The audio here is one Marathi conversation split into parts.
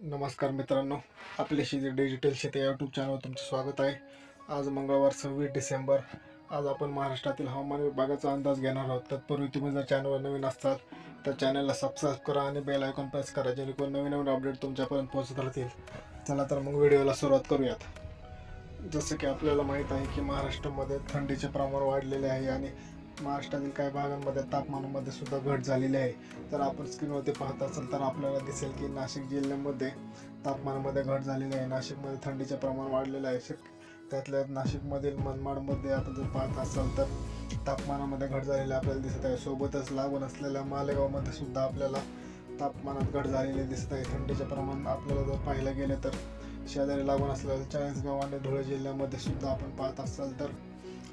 नमस्कार मित्रांनो आपले शेती डिजिटल शेती यूट्यूब चॅनलवर तुमचे स्वागत आहे. आज मंगळवार सव्वीस डिसेंबर. आज आपण महाराष्ट्रातील हवामान विभागाचा अंदाज घेणार आहोत. तत्पूर्वी तुम्ही जर चॅनलवर नवीन असतात तर चॅनलला सबस्क्राईब करा आणि बेल आयकॉन प्रेस करा जेणेकरून नवीन नवीन अपडेट तुमच्यापर्यंत पोहोचत राहतील. चला तर मग व्हिडिओला सुरुवात करूयात. जसं की आपल्याला माहीत आहे की महाराष्ट्रामध्ये थंडीचे प्रमाण वाढलेले आहे आणि महाराष्ट्रातील काही भागांमध्ये तापमानामध्ये सुद्धा घट झालेली आहे. तर आपण स्क्रीनवरती पाहत असाल तर आपल्याला दिसेल की नाशिक जिल्ह्यामध्ये तापमानामध्ये घट झालेली आहे. नाशिकमध्ये थंडीचे प्रमाण वाढलेलं आहे. शक- त्यातल्या नाशिकमधील मनमाडमध्ये आपण जर पाहत असाल तर तापमानामध्ये घट झालेली आपल्याला दिसत आहे. सोबतच लागून असलेल्या मालेगावमध्ये सुद्धा आपल्याला तापमानात घट झालेली दिसत आहे. थंडीचे प्रमाण आपल्याला जर पाहिलं गेलं तर शेजारी लागून असलेल्या चाळीसगाव आणि धुळे जिल्ह्यामध्ये सुद्धा आपण पाहत असाल तर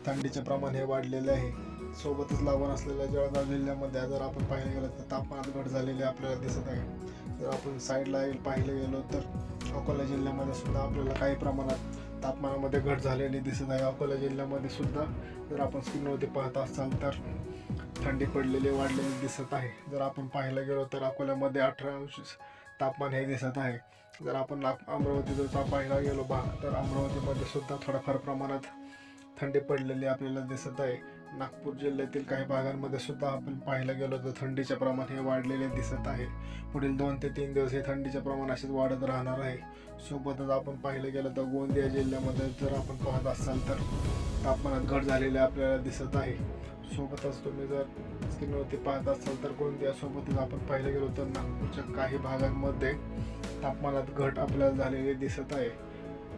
थंडीचे प्रमाण हे वाढलेले आहे. सोबतच लागून असलेल्या जळगाव जिल्ह्यामध्ये जर आपण पाहिलं गेलं तर तापमानात घट झालेली आपल्याला दिसत आहे. जर आपण साईडला पाहिलं गेलो तर अकोला जिल्ह्यामध्ये सुद्धा आपल्याला काही प्रमाणात तापमानामध्ये घट झालेली दिसत आहे. अकोला जिल्ह्यामध्ये सुद्धा जर आपण स्क्रीनवरती पाहत असाल तर थंडी पडलेली वाढलेली दिसत आहे. जर आपण पाहायला गेलो तर अकोल्यामध्ये अठरा अंश तापमान हे दिसत आहे. जर आपण अमरावती जर पाहायला गेलो बा तर अमरावतीमध्ये सुद्धा थोड्याफार प्रमाणात थंडी पडलेली आपल्याला दिसत आहे. नागपूर जिल्ह्यातील काही भागांमध्ये सुद्धा आपण पाहायला गेलो तर थंडीचे प्रमाण हे वाढलेले दिसत आहे. पुढील दोन ते तीन दिवस हे थंडीचे प्रमाण असेच वाढत राहणार आहे. सोबतच आपण पाहिलं गेलं तर गोंदिया जिल्ह्यामध्ये जर आपण पाहत असाल तर तापमानात घट झालेली आपल्याला दिसत आहे. सोबतच तुम्ही जर स्क्रीनवरती पाहत असाल तर गोंदियासोबतच आपण पाहिलं गेलो तर नागपूरच्या काही भागांमध्ये तापमानात घट आपल्याला झालेली दिसत आहे.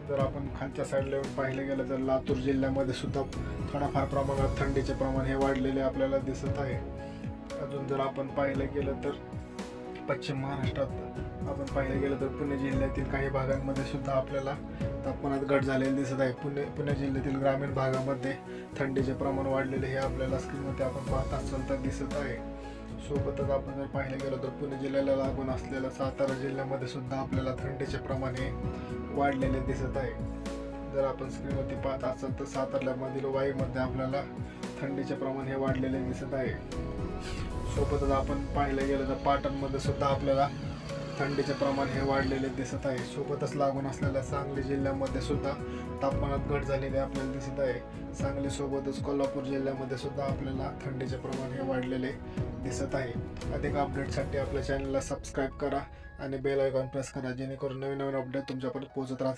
जर आपण खालच्या साईडला येऊन पाहिलं गेलं तर लातूर जिल्ह्यामध्ये सुद्धा थोडाफार प्रमाणात थंडीचे प्रमाण हे वाढलेले आपल्याला दिसत आहे. अजून जर आपण पाहिलं गेलं तर पश्चिम महाराष्ट्रात आपण पाहिलं गेलं तर पुणे जिल्ह्यातील काही भागांमध्ये सुद्धा आपल्याला तापमानात घट झालेली दिसत आहे. पुणे पुणे जिल्ह्यातील ग्रामीण भागामध्ये थंडीचे प्रमाण वाढलेले हे आपल्याला स्क्रीनवरती आपण पाहत असाल तर दिसत आहे. सोबतच आपण जर पाहिलं गेलो तर पुणे जिल्ह्याला लागून असलेल्या सातारा जिल्ह्यामध्ये सुद्धा आपल्याला थंडीचे प्रमाण हे वाढलेले दिसत आहे. जर आपण स्क्रीनवरती पाहत असाल तर साताऱ्यामधील वायूमध्ये आपल्याला थंडीचे प्रमाण हे वाढलेले दिसत आहे. सोबतच आपण पाहिलं गेलं तर पाटणमध्ये सुद्धा आपल्याला थंडीचे प्रमाण हे वाढलेले दिसत आहे. सोबतच लागून असलेल्या सांगली जिल्ह्यामध्ये सुद्धा तापमानात घट झालेली आपल्याला दिसत आहे. सांगली सोबतच कोल्हापूर जिल्ह्यामध्ये सुद्धा आपल्याला थंडीचे प्रमाण हे वाढलेले दिसत आहे. अधिक अपडेटसाठी आपल्या चॅनलला सबस्क्राईब करा आणि बेल आयकॉन प्रेस करा जेणेकरून नवीन नवीन अपडेट तुमच्यापर्यंत पोहोचत राहतील.